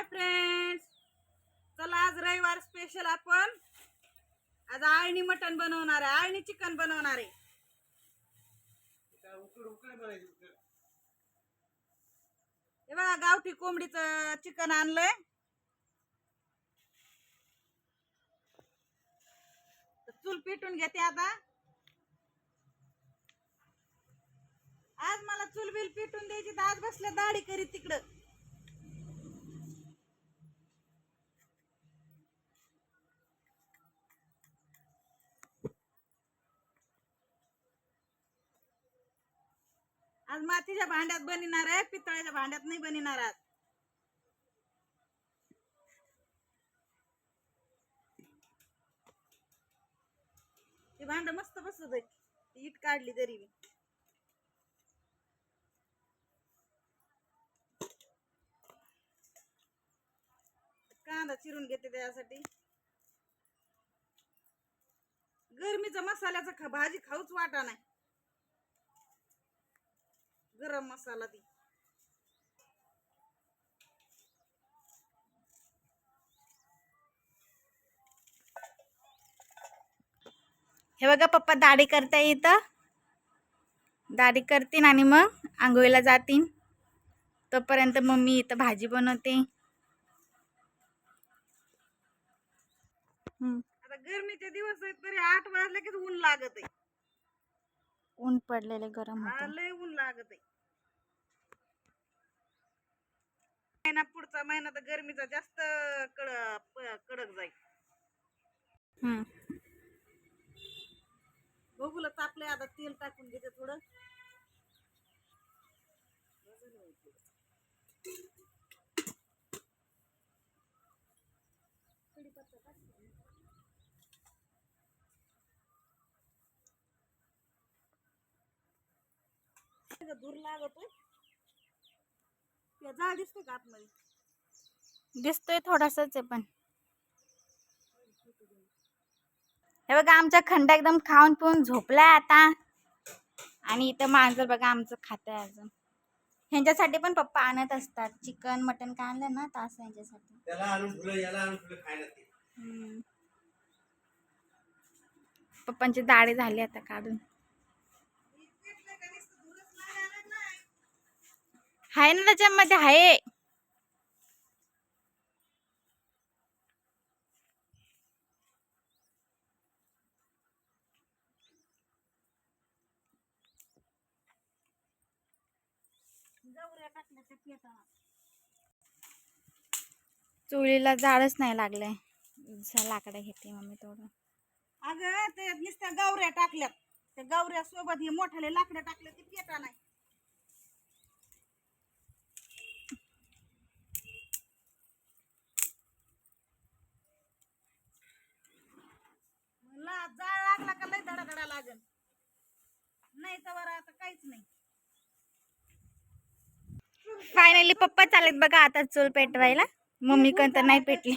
Hi friends. चला आज रविवार स्पेशल आपण. आज आळणी मटण बनवणार आहे. आळणी चिकन बनवणार आहे. हे बघा गावठी कोंबडीचं चिकन आणलंय. चूल पेटून घेते आता. आज मला चूल बिल पेटून द्यायची तर आज बसल्या दाढी करीत तिकडं. आज मातीच्या भांड्यात बनणार आहे पितळाच्या भांड्यात नाही बनणार आज. ते भांड मस्त बसत आहे इट काढली तरी मी. कांदा चिरून घेते त्यासाठी. गरमीचा मसाल्याचा खा भाजी खाऊच वाटा नाही. गरम मसाला दी. हे बघा पप्पा दाढी करता येतं दाढी करतीन आणि मग आंघोळीला जातीन. तोपर्यंत मम्मी इथं भाजी बनवते. आता गरमीचे दिवस आहेत तरी आठ वाजले की ऊन लागत आहे ऊन पडलेले गरम हा, होते. लय ऊन लागत आहे महिना पुढचा महिना तर गरमीचा जास्त कड प- कडक जाईल. हम्म. बघूला तापलंय आता तेल टाकून घेते थोडं. दूर लागतोय. जाळ का आतमध्ये? दिसतोय थोडासाच आहे पण. हे बघा आमचा खंडा एकदम खाऊन पिऊन झोपलाय आता. आणि इथं मांजर बघा आमचं खात आहे अजून. ह्यांच्यासाठी पण पप्पा आणत असतात. चिकन मटन काय आणलं ना तर असं ह्यांच्यासाठी. पप्पांची दाढी झाली आता काढून. आहे ना त्याच्यामध्ये आहे गवऱ्या चुलीला जाळच नाही लागलंय. लाकडं घेते मम्मी थोडं अगं ते नुसत्या गावऱ्या टाकल्यात. त्या गावऱ्या सोबत हे मोठाले लाकडं टाकले ते पेटा नाही म्हणलं जाळ लागला का लय धडा धडा लागल. नाही तर आता काहीच नाही. फायनली पप्पा चालेत बघा आता चूल पेटवायला. मम्मी तर नाही पेटली.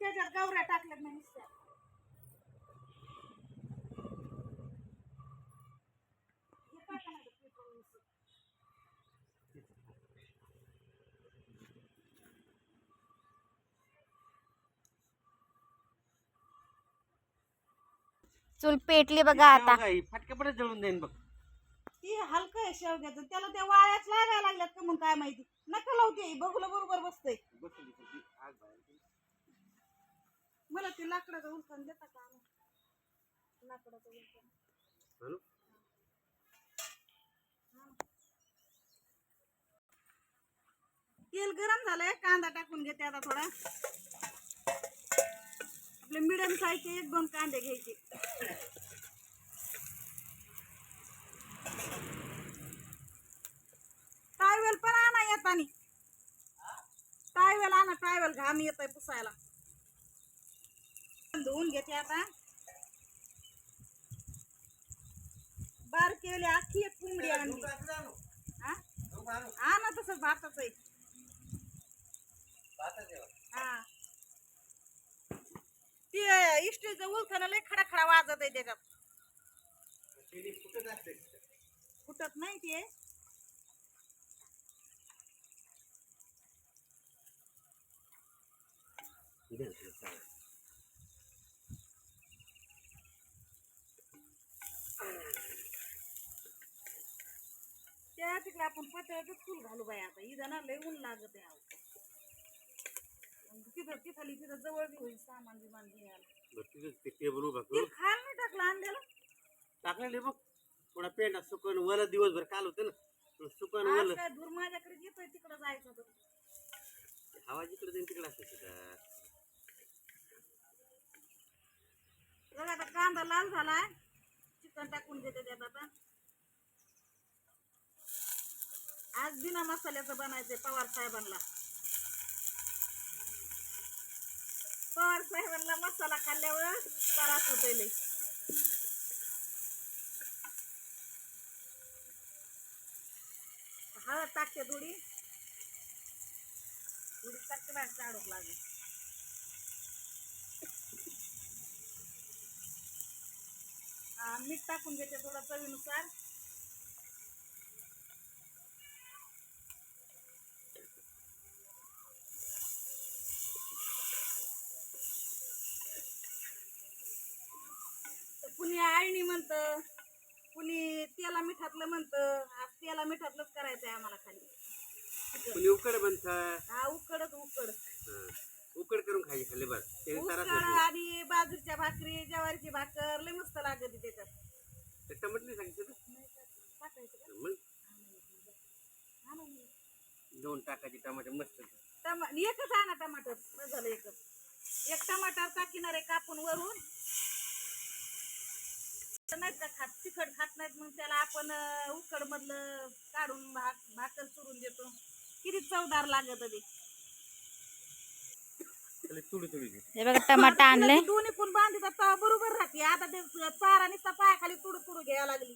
त्याच्यात गावऱ्या टाकल्यात नाही नुसत्या हे टाका ना ते पेटवून नुसतं. चूल पेटली बघा आता. फटक्या पडत जळून जाईन बघ. ती हलकं आहे शेवग्याचं. त्याला त्या वाळ्याच लागायला लागल्यात का मग काय माहिती? नका लावते बघूला बरोबर बसतंय. मला ते लाकडाचं उलकण देता का? लाकडाचं उलकण आणू? तेल गरम झालंय. कांदा टाकून घेते आता थोडा. आपले मिडियम साईजचे एक दोन कांदे घ्यायचे. टायवेल पण आणा येतानी टायवेल आणा टायवेल घाम येत आहे पुसायला. धुवून घेते आता. बारकेली अख्खी एक कोंबडी आणली. आणू. हा तसं भाताचं आहे. हा. ती इस्टीलचं उलथानं लय खडा खडा वाजत आहे त्याच्यात. फुटत नाही ते. त्या तिकडे आपण पत्र्याचंच फुल घालू बाई आता. इथं ना लय ऊन लागत आहे तिथं तिथं तिथं जवळ बी होईल सामान बिमान घ्यायला. ते टेबल उभा ते करू खायला नाही टाकलं आणलेलं टाकलेले बघ थोडा पेंडा सुकन वला दिवसभर काल होतं ना. सुकन आज वल. काय धूर माझ्याकडे येतोय तिकडं जायचं होतं. हवा जिकडे तिकडे बघा आता कांदा लाल झालाय. चिकन टाकून देते त्यात आता. आज बिना मसाल्याचं बनायचंय पवार साहेबांना. पवार साहेबांना मसाला खाल्ल्यावर त्रास होतोय हळद टाकते थोडी. थोडी टाकते बाहेर चाडूक लागेल. हा, मीठ टाकून घेते थोडं चवीनुसार. म्हणतं कुणी तेला मिठातलं म्हणतं आज तेला मिठातलंच करायचंय आम्हाला खाली. कोणी उकड बनता हा उकडच उकड. उकड करून खायची खाल्ले बस. ते उकड आणि बाजरीच्या भाकरी ज्वारीची भाकर लय मस्त लागते त्याच्यात. ते टमाट नाही सांगितलं टाकायचं का? ना? मग? हा ना. दोन टाकायचे टमाटे मस्त. टमा एकच आणा टमाटर. बस झालं एकच. एक टमाटर टाकीणार आहे कापून वरून नाहीत का खात तिखट खात नाहीत मग त्याला आपण उकड मधलं काढून भाक भाकर चुरून देतो. किती चवदार लागत ते. हे बघा टमाटा आणले दोन्ही पण बांधितात तेव्हा बरोबर राहते. आता ते चारा नुसता पायाखाली तुडू तुडू घ्यायला लागली.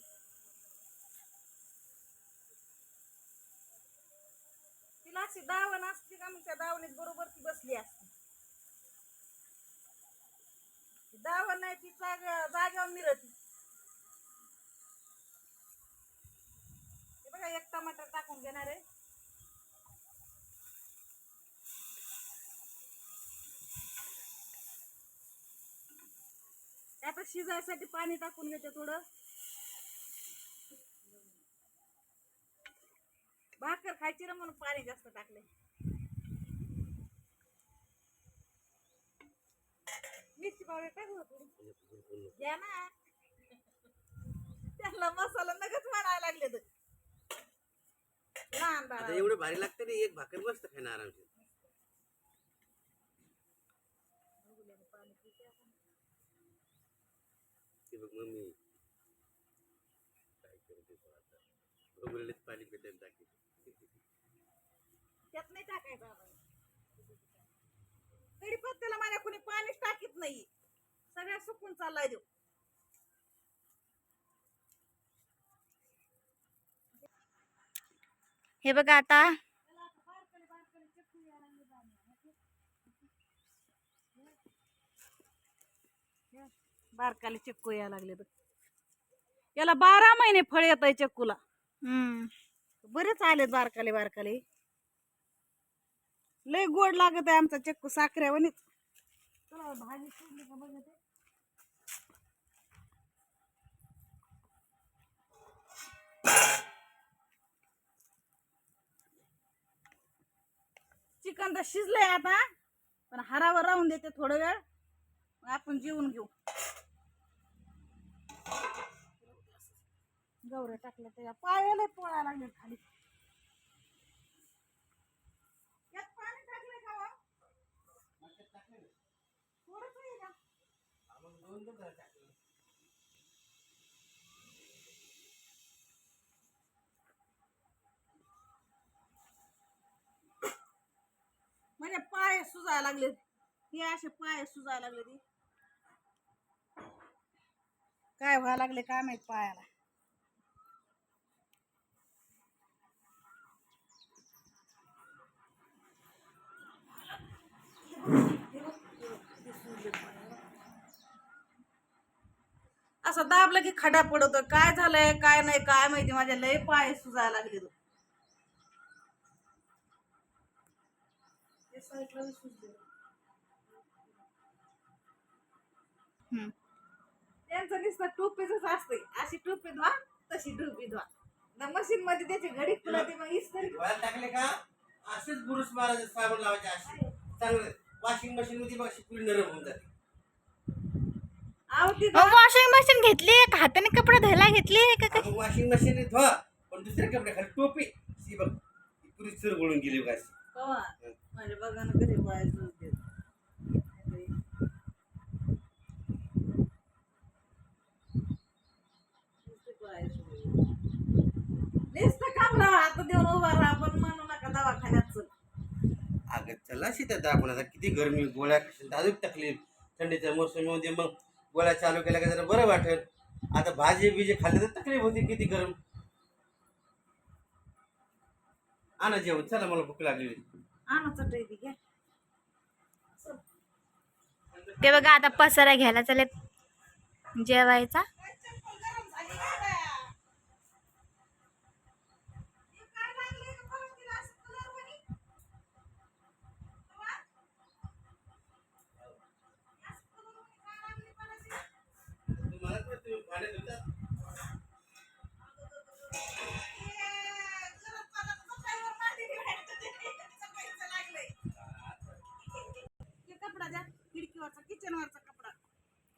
तिला अशी दावण असते का मग त्या दावणीत बरोबर ती बसली असते. दावण नाही ती जाग जागेवर मिरत बघा एक टमाटर टाकून घेणार आहे. आता शिजायसाठी पाणी टाकून घेते थोडं. भाकर खायची ना म्हणून पाणी जास्त टाकले मिरची पावडर टाकू थोडी? घ्या ना. त्याला मसाला नगच म्हणायला लागले तर लहान आता बाळा एवढं भारी लागतं रे एक भाकर मस्त खायला आरामशीर. ते बघ मम्मी. काय करते तो आता? बघलेच पाणी पेटायला टाकी. त्यात नाही टाकायचं आपण कडीपत्त्याला माझ्या कोणी पाणीच टाकीत नाही. सगळ्या सुकून चाललाय देऊ हे बघा आता. बारकाले चिक्कू यायला लागले तर याला बारा महिने फळ येत आहे चिक्कूला. हम्म. बरेच आलेत बारकाले बारकाले. लय गोड लागत आहे आमचा चिक्कू साखऱ्यावानीच. चला भाजी का चिकन तर शिजलंय आता. पण हरावर राहून देते थोडं वेळ. मग आपण जेवून घेऊ. गौरे टाकल्या त्याच्या पायाला पोळा लागले खाली. हो? थोडंच आहे माझे पाय सुजायला लागले हे असे पाय सुजायला लागले ती काय व्हायला लागले काय माहीत पायाला. असं दाबलं की खडा पडवतो काय झालंय काय नाही काय माहिती. माझ्या लय पाय सुजायला लागले तो. ते. त्यांचं नुसतं टोपीच असतंय. अशी टोपी धुवा तशी टोपी धुवा. मशीन मध्ये त्याची घडी फुलते मग इस्त्री. धुवायला टाकले का? असेच बुरुस मारायचे साबण लावायचे असे. चांगलं. वॉशिंग मशीन मध्ये बघ अशी पुरी नरम होऊन जाते. ती वॉशिंग मशीन घेतली का? हाताने कपडे धुवायला घेतली का वॉशिंग मशीन धुवा पण दुसरे कपडे खाली टोपी. सी बघ ती पुरी चुर गळून गेली बघ म्हणजे माझ्या बघा ना कधी पाहायचं होते देऊन म्हणू नका अगं चला सीता दाखवून आता किती गरमी गोळ्या अजून तकलीफ थंडीच्या मोसमीमध्ये मग गोळ्या चालू केल्या का जरा बरं वाटेल. आता भाजी बिजी खाल्ली तर तकलीफ होती किती गरम. आणा जेवण चला मला भूक लागली. आणा चटई ती घ्या ते बघा आता पसारा घ्यायला चालेल जेवायचा.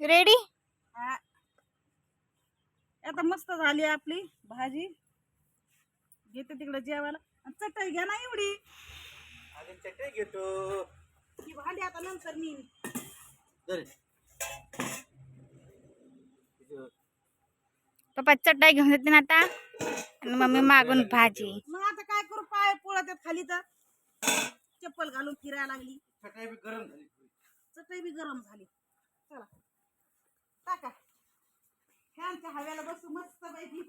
रेडी हा. आता मस्त झाली आपली भाजी. घेते तिकडे जेवायला. आणि चटई घ्या ना एवढी. चटई घेतो. ही भांडी आता नंतर मी. पप्पा चटाई घेऊन येते ना आता. आणि मम्मी मागून भाजी. मग आता काय करू? पाय पोळत खाली तर. चप्पल घालून फिरायला लागली. चटई बी गरम झाली. चटई बी गरम झाली. चला. टाका फॅनच्या हव्याला बसू मस्त पैकी.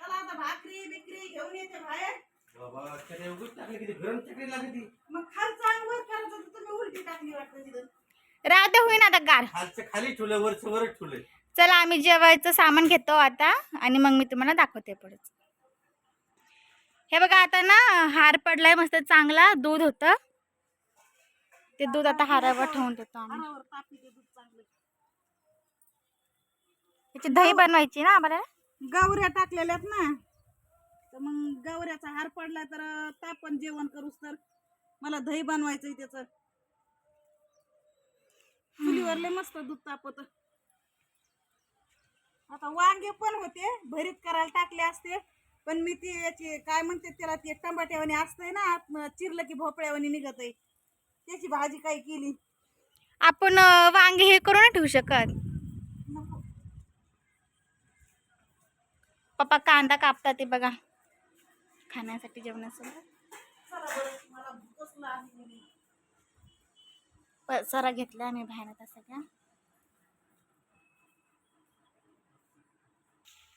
चला आता भाकरी बिकरी घेऊन येते बाहेर. बाबा चटई उगच टाकली किती? गरम चटई लागते मग खालचा वर करायचं तर तुम्ही उलटी टाकली वाटतं तिथं. राहते होईन आता गार. खालचं खाली ठेवलं वरचं वरच ठेवलंय. चला आम्ही जेवायचं सामान घेतो आता आणि मग मी तुम्हाला दाखवते पुढे हे बघा आता ना हार पडलाय मस्त चांगला दूध होतं. ते दूध आता हारावर ठेवून देतो आम्ही. त्याची दही बनवायची ना आम्हाला? गवऱ्या टाकलेल्यात ना. तर मग गवऱ्याचा हार पडला तर तापण जेवण करूस तर. मला दही बनवायचंय त्याच. चुलीवरले मस्त दूध तापत. आता वांगे पण होते भरीत करायला टाकले असते. पण मी ते याची काय म्हणते त्याला ते टमाट्यावानी असतंय ना आत- चिरलं की भोपळ्यावानी निघत आहे त्याची भाजी काय केली? आपण अं, वांगे हे करून नाही ठेवू शकत? नको. पप्पा कांदा कापतात ते बघा. खाण्यासाठी जेवणासोबत चला बरं मला भूकच लागली. पसारा घेतला आम्ही बाहेर आता सगळ्या.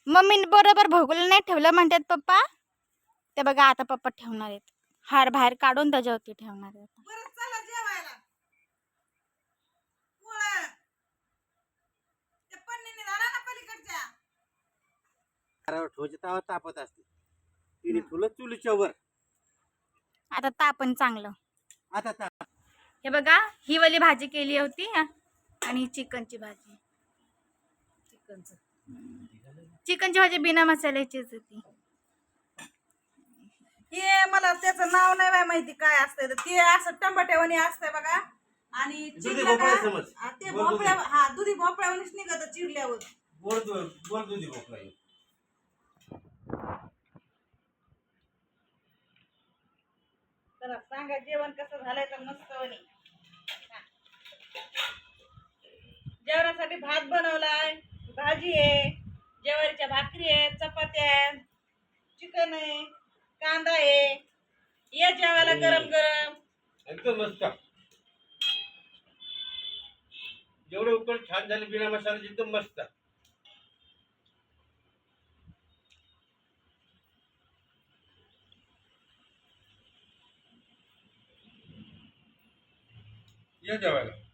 मम्मीने बरोबर भोगलं नाही ठेवलं म्हणतात पप्पा. ते बघा आता पप्पा ठेवणार आहेत. हार बाहेर काढून त्याच्यावरती ठेवणार आहेत. आता. तापत असते तिने चुलीच्या वर. तापण चांगलं. आता ताप. हे बघा ही वाली भाजी केली होती हा. आणि चिकनची भाजी. चिकनचं. चिकनची भाजी बिना मसाल्याचीच होती. हे मला त्याचं नाव नाही बाय माहिती काय असतंय तर ते असं टमाट्यावानी असतंय बघा. आणि का-. हा, ते भोपळ्या हा दुधी भोपळ्यावानीच निघत चिरल्यावर. दु दुधी भोपळा. सांगा जेवण कसं झालंय तर मस्त वनी जेवणासाठी भात बनवलाय भाजी आहे. जेवारीच्या भाकरी आहे चपात्या आहे चिकन आहे कांदा आहे. ये जेवायला गरम गरम. एकदम मस्त. जेवढे उकळ छान झाले बिना मसाल्याचे एकदम मस्त. या जेवायला.